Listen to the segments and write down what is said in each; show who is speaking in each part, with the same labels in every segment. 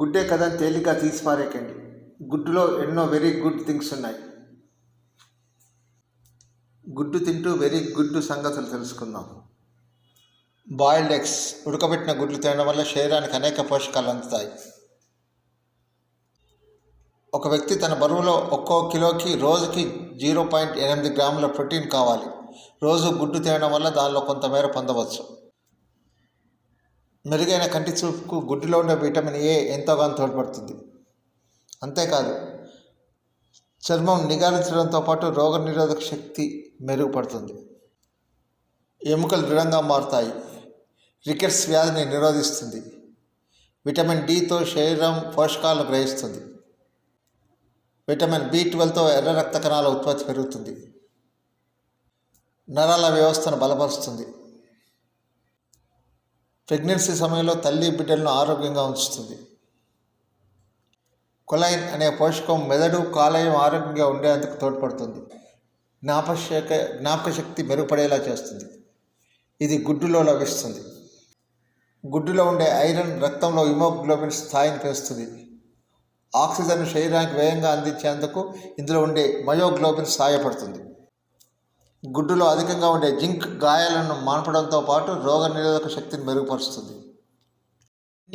Speaker 1: గుడ్డే కదా అని తీసి పారేకండి గుడ్డులో ఎన్నో వెరీ గుడ్ థింగ్స్ ఉన్నాయి. గుడ్డు తింటూ వెరీ గుడ్ సంగతులు తెలుసుకుందాం. బాయిల్డ్ ఎగ్స్ ఉడకబెట్టిన గుడ్లు తినడం వల్ల శరీరానికి అనేక పోషకాలు అందుతాయి. ఒక వ్యక్తి తన బరువులో ఒక్కో కిలోకి రోజుకి జీరో పాయింట్ ఎనిమిది గ్రాముల ప్రోటీన్ కావాలి. రోజు గుడ్డు తినడం వల్ల దానిలో కొంతమేర పొందవచ్చు. మెరుగైన కంటి చూపుకు గుడ్డులో ఉండే విటమిన్ ఏ ఎంతోగానో తోడ్పడుతుంది. అంతేకాదు చర్మం నిగారించడంతో పాటు రోగనిరోధక శక్తి మెరుగుపడుతుంది. ఎముకలు దృఢంగా మారుతాయి. రికెట్స్ వ్యాధిని నిరోధిస్తుంది. విటమిన్ డితో శరీరం పోషకాలను గ్రహిస్తుంది. విటమిన్ బి ట్వెల్వ్తో ఎర్ర రక్త కణాల ఉత్పత్తి పెరుగుతుంది. నరాల వ్యవస్థను బలపరుస్తుంది. ప్రెగ్నెన్సీ సమయంలో తల్లి బిడ్డలను ఆరోగ్యంగా ఉంచుతుంది. కొలైన్ అనే పోషకం మెదడు కాలేయం ఆరోగ్యంగా ఉండేందుకు తోడ్పడుతుంది. జ్ఞాపశక జ్ఞాపక శక్తి మెరుగుపడేలా చేస్తుంది. ఇది గుడ్డులో లభిస్తుంది. గుడ్డులో ఉండే ఐరన్ రక్తంలో హిమోగ్లోబిన్ స్థాయిని పెంచుతుంది. ఆక్సిజన్ శరీరానికి వేగంగా అందించేందుకు ఇందులో ఉండే మయోగ్లోబిన్ సహాయపడుతుంది. గుడ్డులో అధికంగా ఉండే జింక్ గాయాలను మాన్పడంతో పాటు రోగనిరోధక శక్తిని మెరుగుపరుస్తుంది.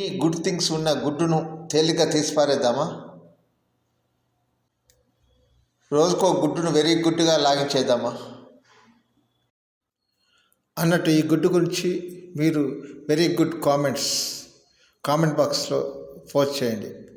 Speaker 1: ఈ గుడ్ థింగ్స్ ఉన్న గుడ్డును తేలిగ్గా తీసిపారేద్దామా? రోజుకో గుడ్డును వెరీ గుడ్డుగా లాగించేద్దామా? అన్నట్టు ఈ గుడ్డు గురించి మీరు వెరీ గుడ్ కామెంట్స్ కామెంట్ బాక్స్లో పోస్ట్ చేయండి.